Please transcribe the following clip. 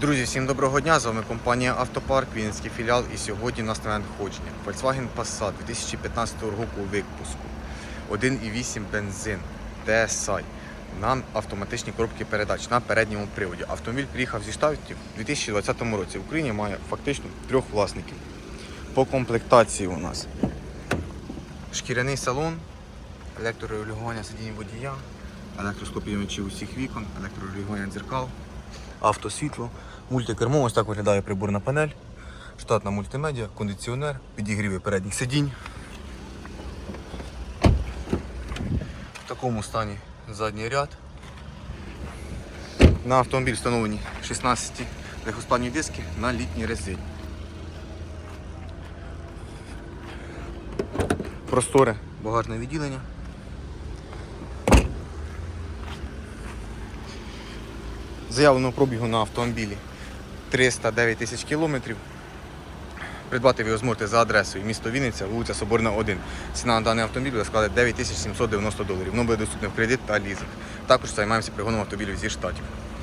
Друзі, всім доброго дня! З вами компанія Автопарк, Вінницький філіал. І сьогодні у нас на надходження. Volkswagen Passat 2015 року випуску. 1,8 бензин, DSI. На автоматичні коробки передач на передньому приводі. Автомобіль приїхав зі штатів у 2020 році. В Україні має фактично трьох власників. По комплектації у нас шкіряний салон, електрорегулювання сидінь водія, електроскопіймачі усіх вікон, електрорегулювання дзеркал, автосвітло, мультикермо, ось так виглядає приборна панель, штатна мультимедіа, кондиціонер, підігріви передніх сидінь. В такому стані задній ряд. На автомобіль встановлені 16 легкосплавні диски на літній резині. Просторе багажне відділення. Заявленого пробігу на автомобілі 309 тисяч кілометрів. Придбати ви його зможете за адресою місто Вінниця, вулиця Соборна 1. Ціна на даний автомобіль складати 9790 доларів. Воно буде доступне в кредит та лізинг. Також займаємося пригоном автомобілів зі штатів.